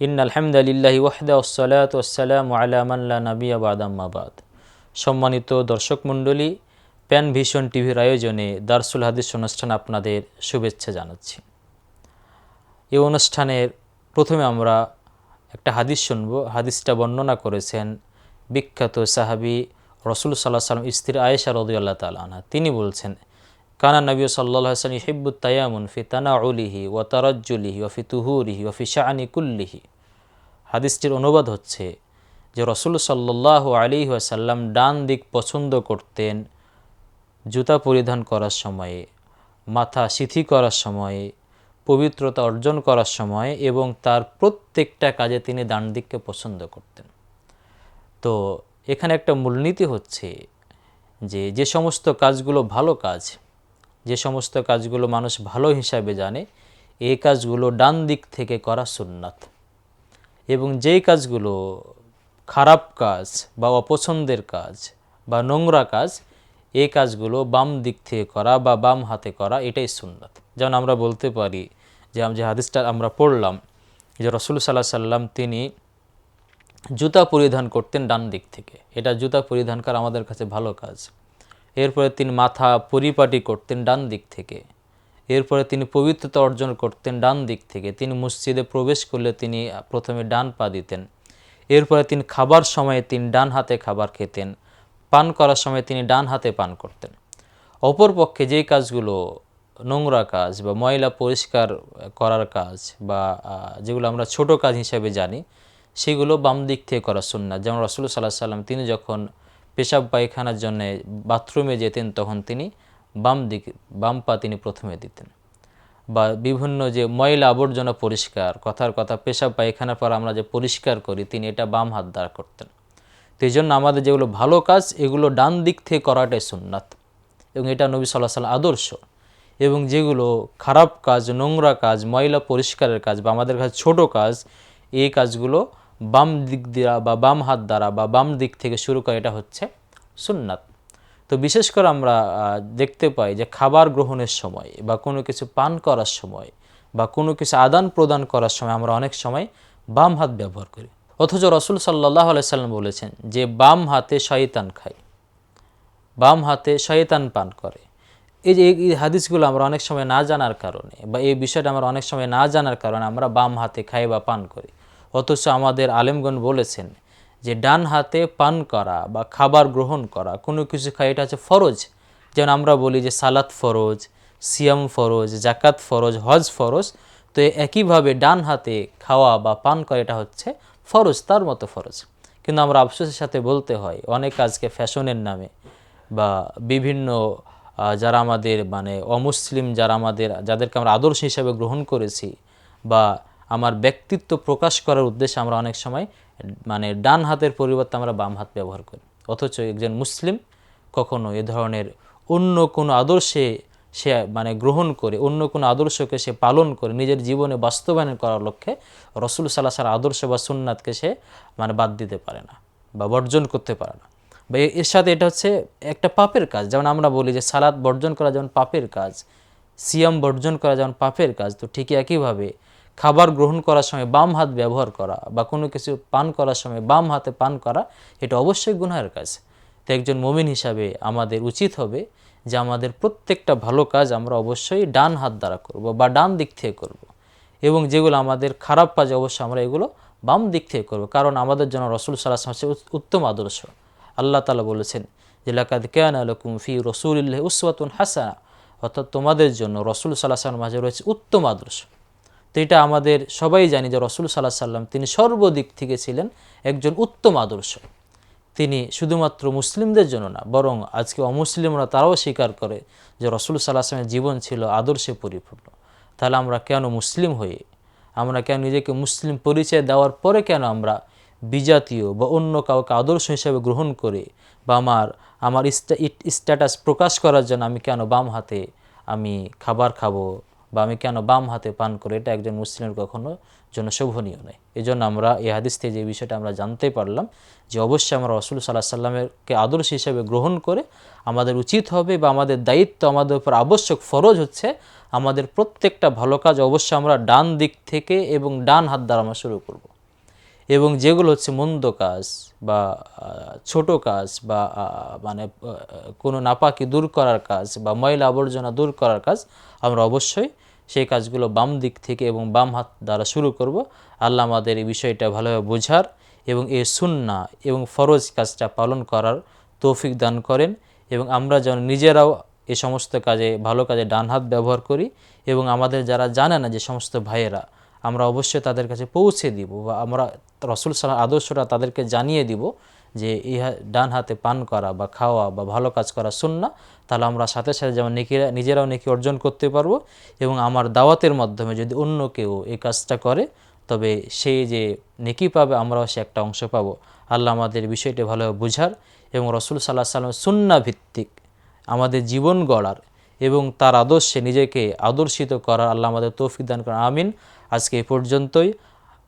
In আলহামদুলিল্লাহি ওয়াহদা ওসলাত ওসালাম আলামাল্লা নবী আবাদাম্মাবাদ সম্মানিত দর্শক মণ্ডলী, প্যান ভিশন টিভির আয়োজনে দারসুল হাদিস অনুষ্ঠান আপনাদের শুভেচ্ছা জানাচ্ছি। এই অনুষ্ঠানের প্রথমে আমরা একটা হাদিস শুনব। হাদিসটা বর্ণনা করেছেন বিখ্যাত সাহাবি রসুল সাল্লাহ সাল্লাম স্ত্রী আয়েশা রদুল্লাহ তালা তিনি বলছেন কানা নবী সাল্লাহ হাসান হিব্বুত তায়ামুন ফি তানা উলিহি ও তারাজ্জুলিহি ও ফি তুহুরিহি ও ফি শাহানি কুল্লিহি। হাদিসটির অনুবাদ হচ্ছে যে রসুল সাল্লাহ আলী সাল্লাম ডান দিক পছন্দ করতেন জুতা পরিধান করার সময়ে, মাথা সিথি করার সময়ে, পবিত্রতা অর্জন করার সময় এবং তার প্রত্যেকটা কাজে তিনি ডান দিককে পছন্দ করতেন। তো এখানে একটা মূলনীতি হচ্ছে যে যে সমস্ত কাজগুলো ভালো কাজ যে সমস্ত কাজগুলো মানুষ ভালো হিসাবে জানে এই কাজগুলো ডান দিক থেকে করা সুন্নাত। এবং যেই কাজগুলো খারাপ কাজ বা অপছন্দের কাজ বা নোংরা কাজ এই কাজগুলো বাম দিক থেকে করা বা বাম হাতে করা এটাই সুন্নাত। যেমন আমরা বলতে পারি যে যে হাদিসটা আমরা পড়লাম যে রসুল সাল্লাহ সাল্লাম তিনি জুতা পরিধান করতেন ডান দিক থেকে। এটা জুতা পরিধান করা আমাদের কাছে ভালো কাজ। এরপরে তিনি মাথা পরিপাটি করতেন ডান দিক থেকে। এরপরে তিনি পবিত্রতা অর্জন করতেন ডান দিক থেকে। তিনি মসজিদে প্রবেশ করলে তিনি প্রথমে ডান পা দিতেন। এরপরে তিনি খাবার সময়ে তিনি ডান হাতে খাবার খেতেন। পান করার সময় তিনি ডান হাতে পান করতেন। অপরপক্ষে যেই কাজগুলো, নোংরা কাজ বা ময়লা পরিষ্কার করার কাজ বা যেগুলো আমরা ছোট কাজ হিসেবে জানি, সেগুলো বাম দিক থেকে করা শুননা যেমন রসুল সাল্লাহ সাল্লাম তিনি যখন পেশাব পায়খানার জন্য বাথরুমে যেতেন তখন তিনি, বাম দিকে, বাম পা তিনি প্রথমে দিতেন। বা বিভিন্ন যে ময়লা আবর্জনা পরিষ্কার, কথার কথা, পেশাব পায়খানার পর আমরা যে পরিষ্কার করি, তিনি এটা বাম হাত দ্বারা করতেন। তো এই জন্য আমাদের যেগুলো ভালো কাজ, এগুলো ডান দিক থেকে করাটাই সুন্নাত। এবং এটা নবী সাল্লাহ সাল্লাম আদর্শ। এবং যেগুলো খারাপ কাজ, নোংরা কাজ, ময়লা পরিষ্কারের কাজ বা আমাদের কাছে ছোট কাজ, এই কাজগুলো বাম দিক দ্বারা বা বাম হাত দ্বারা বা বাম দিক থেকে শুরু করে এটা হচ্ছে সুন্নাত। তো বিশেষ করে আমরা দেখতে পাই যে খাবার গ্রহণের সময় বা কোনো কিছু পান করার সময় বা কোনো কিছু আদান প্রদান করার সময় আমরা অনেক সময় বাম হাত ব্যবহার করি। অথচ রসুল সাল্লাহ সাল্লাম বলেছেন যে বাম হাতে শয়তান খায়, বাম হাতে শয়তান পান করে। এই যে এই হাদিসগুলো আমরা অনেক সময় না জানার কারণে বা এই বিষয়টা আমরা অনেক সময় না জানার কারণে আমরা বাম হাতে খাই বা পান করি। অথচ আমাদের আলেমগণ বলেছেন যে ডান হাতে পান করা বা খাবার গ্রহণ করা, কোনো কিছু খাই এটা হচ্ছে ফরজ। যেমন আমরা বলি যে সালাত ফরজ, সিয়াম ফরজ জাকাত ফরজ, হজ ফরজ, তো একইভাবে ডান হাতে খাওয়া বা পান করা, এটা হচ্ছে ফরজ, তার মতো ফরজ। কিন্তু আমরা আফসোসের সাথে বলতে হয়, অনেক আজকে ফ্যাশনের নামে বা বিভিন্ন যারা আমাদের মানে অমুসলিম, যারা আমাদের, যাদেরকে আমরা আদর্শ হিসাবে গ্রহণ করেছি বা আমার ব্যক্তিত্ব প্রকাশ করার উদ্দেশ্যে আমরা অনেক সময় মানে ডান হাতের পরিবর্তে আমরা বাম হাত ব্যবহার করি। অথচ একজন মুসলিম কখনো এ ধরনের অন্য কোনো আদর্শে সে মানে গ্রহণ করে, অন্য কোনো আদর্শকে সে পালন করে, নিজের জীবনে বাস্তবায়ন করার লক্ষ্যে রসুল সাল্লাহার আদর্শ বা সুন্নাতকে সে মানে বাদ দিতে পারে না বা বর্জন করতে পারে না। বা এর সাথে এটা হচ্ছে একটা পাপের কাজ। যেমন আমরা বলি যে সালাদ বর্জন করা যেমন পাপের কাজ, সিয়াম বর্জন করা যেমন পাপের কাজ, তো ঠিকই একইভাবে খাবার গ্রহণ করার সময় বাম হাত ব্যবহার করা বা কোনো কিছু পান করার সময় বাম হাতে পান করা, এটা অবশ্যই গুনহার কাজ। তো একজন মমিন হিসাবে আমাদের উচিত হবে যে আমাদের প্রত্যেকটা ভালো কাজ আমরা অবশ্যই ডান হাত দ্বারা করব বা ডান দিক থেকে করব। এবং যেগুলো আমাদের খারাপ কাজ, অবশ্যই আমরা এগুলো বাম দিক থেকে করব। কারণ আমাদের জন্য রসুল সাল্লাহ হচ্ছে উত্তম আদর্শ। আল্লাহ তালা বলেছেন যে, লাকাদ কেয়ান আলকুম ফি রসুল্লাহ উসওয়াতুন হাসানা। অর্থাৎ তোমাদের জন্য রসুল সাল্লাহ মাঝে রয়েছে উত্তম আদর্শ। তো এটা আমাদের সবাই জানি যে রসুল সাল্লাহ সাল্লাম তিনি সর্বদিক থেকে ছিলেন একজন উত্তম আদর্শ। তিনি শুধুমাত্র মুসলিমদের জন্য না, বরং আজকে অমুসলিমরা তারাও স্বীকার করে যে রসুল সাল্লাহ জীবন ছিল আদর্শে পরিপূর্ণ। তাহলে আমরা কেন মুসলিম হয়ে আমরা কেন নিজেকে মুসলিম পরিচয় দেওয়ার পরে কেন আমরা বিজাতীয় বা অন্য কাউকে আদর্শ হিসেবে গ্রহণ করে বা আমার আমার স্ট্যাটাস প্রকাশ করার জন্য আমি কেন বাম হাতে আমি খাবার খাব? বা আমি কেন বাম হাতে পান করি এটা একজন মুসলিমের কখনো জন্য শোভনীয় নয় এই জন্য আমরা এই হাদিস থেকে যে বিষয়টা আমরা জানতে পারলাম যে অবশ্যই আমরা রসুল সাল্লাহ সাল্লামেরকে আদর্শ হিসেবে গ্রহণ করে আমাদের উচিত হবে বা আমাদের দায়িত্ব আমাদের উপর আবশ্যক ফরজ হচ্ছে আমাদের প্রত্যেকটা ভালো কাজ অবশ্যই আমরা ডান দিক থেকে এবং ডান হাত দ্বারা আমরা শুরু করব। এবং যেগুলো হচ্ছে মন্দ কাজ বা ছোট কাজ বা মানে কোনো নাপাকি দূর করার কাজ বা ময়লা আবর্জনা দূর করার কাজ আমরা অবশ্যই সেই কাজগুলো বাম দিক থেকে এবং বাম হাত দ্বারা শুরু করব। আল্লাহ আমাদের এই বিষয়টা ভালোভাবে বোঝার এবং এই সুন্না এবং ফরজ কাজটা পালন করার তৌফিক দান করেন এবং আমরা যেন নিজেরাও এ সমস্ত কাজে, ভালো কাজে ডান হাত ব্যবহার করি এবং আমাদের যারা জানে না যে সমস্ত ভাইয়েরা, আমরা অবশ্যই তাদের কাছে পৌঁছে দিব বা আমরা রসুল সাল্লাম আদর্শটা তাদেরকে জানিয়ে দিব যে ইহা ডান হাতে পান করা বা খাওয়া বা ভালো কাজ করা সুন্না তাহলে আমরা সাথে সাথে যেমন নেকিরা, নিজেরাও নেকি অর্জন করতে পারব এবং আমার দাওয়াতের মাধ্যমে যদি অন্য কেউ এই কাজটা করে, তবে সেই যে নেকি পাবে, আমরাও সে একটা অংশ পাবো। আল্লাহ আমাদের বিষয়টি ভালোভাবে বুঝার এবং রসুল সাল্লাহ সাল্লাম সুন্না ভিত্তিক আমাদের জীবন গড়ার এবং তার আদর্শে নিজেকে আদর্শিত করার আল্লাহ আমাদের তৌফিক দান করেন। আমিন। আজকে এই পর্যন্তই।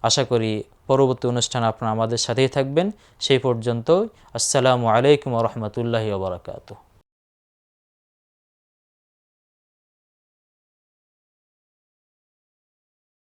আশা করি পরবর্তী অনুষ্ঠান আপনারা আমাদের সাথেই থাকবেন। সেই পর্যন্ত আসসালামু আলাইকুম রহমতুল্লাহি ওবরাকাতু